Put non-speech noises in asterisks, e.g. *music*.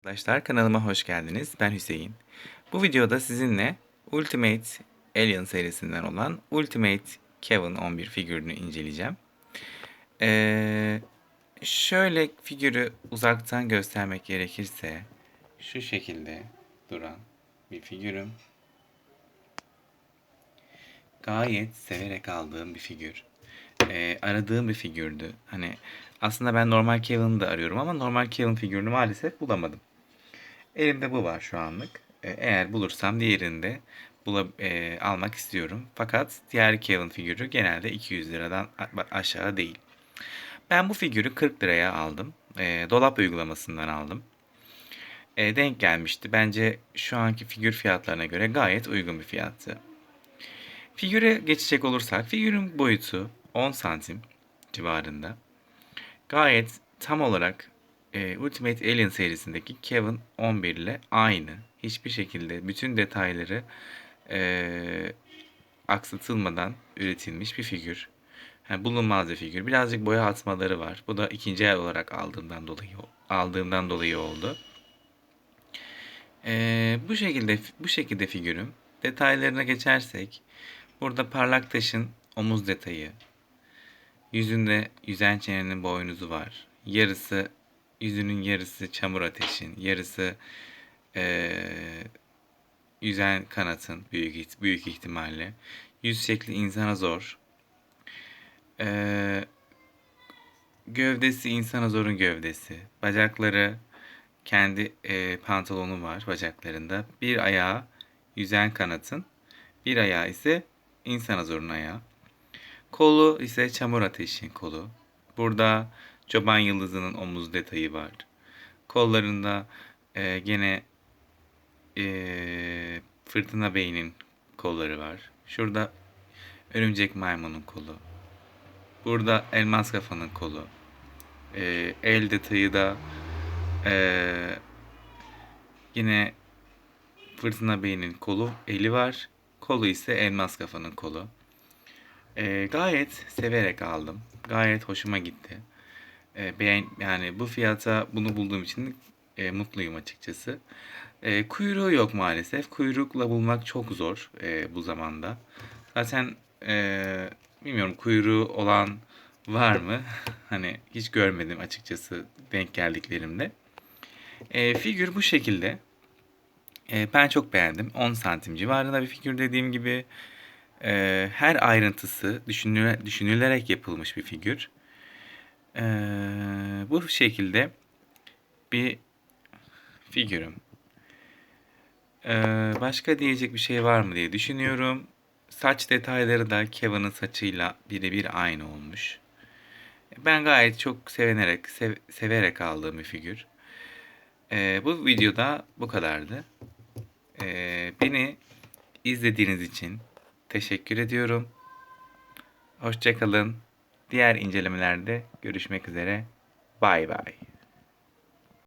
Arkadaşlar kanalıma hoş geldiniz. Ben Hüseyin. Bu videoda sizinle Ultimate Alien serisinden olan Ultimate Kevin 11 figürünü inceleyeceğim. Ee, şöyle figürü uzaktan göstermek gerekirse şu şekilde duran bir figürüm. Gayet severek aldığım bir figür. Ee, aradığım bir figürdü. Hani aslında ben normal Kevin'i de arıyorum ama normal Kevin figürünü maalesef bulamadım. Elimde bu var şu anlık. E, Eğer bulursam diğerini de bula, e, almak istiyorum. Fakat diğer Kevin figürü genelde 200 liradan aşağı değil. Ben bu figürü 40 liraya aldım. E, dolap uygulamasından aldım. E, denk gelmişti. Bence şu anki figür fiyatlarına göre gayet uygun bir fiyattı. Figüre geçecek olursak figürün boyutu 10 santim civarında. Gayet tam olarak e, Ultimate Alien serisindeki Kevin 11 ile aynı. Hiçbir şekilde bütün detayları e, aksatılmadan üretilmiş bir figür. Yani bulunmaz bir figür. Birazcık boya atmaları var. Bu da ikinci el olarak aldığımdan dolayı aldığımdan dolayı oldu. E, bu şekilde bu şekilde figürüm. Detaylarına geçersek burada parlak taşın omuz detayı, Yüzünde yüzen çenenin boynuzu var. Yarısı yüzünün yarısı çamur ateşin, yarısı eee, yüzen kanatın büyük büyük ihtimalle. Yüz şekli insana zor. Eee, gövdesi insana zorun gövdesi. Bacakları kendi eee, pantolonu var bacaklarında. Bir ayağı yüzen kanatın, bir ayağı ise insana zorun ayağı. Kolu ise çamur ateşin kolu. Burada çoban yıldızının omuz detayı var. Kollarında e, gene e, fırtına beynin kolları var. Şurada örümcek maymunun kolu. Burada elmas kafanın kolu. E, el detayı da e, yine fırtına beynin kolu, eli var. Kolu ise elmas kafanın kolu. Ee, gayet severek aldım. Gayet hoşuma gitti. Ee, beğen yani bu fiyata bunu bulduğum için e, mutluyum açıkçası. Ee, kuyruğu yok maalesef. Kuyrukla bulmak çok zor e, bu zamanda. Zaten e, bilmiyorum kuyruğu olan var mı? *laughs* hani hiç görmedim açıkçası denk geldiklerimde. E, figür bu şekilde. E, ben çok beğendim. 10 santim civarında bir figür dediğim gibi. Ee, her ayrıntısı düşünüle- düşünülerek yapılmış bir figür. Ee, bu şekilde bir figürüm. Ee, başka diyecek bir şey var mı diye düşünüyorum. Saç detayları da Kevin'ın saçıyla birebir aynı olmuş. Ben gayet çok sevenerek, sev- severek aldığım bir figür. Ee, bu videoda bu kadardı. Ee, beni izlediğiniz için teşekkür ediyorum. Hoşçakalın. Diğer incelemelerde görüşmek üzere. Bay bay.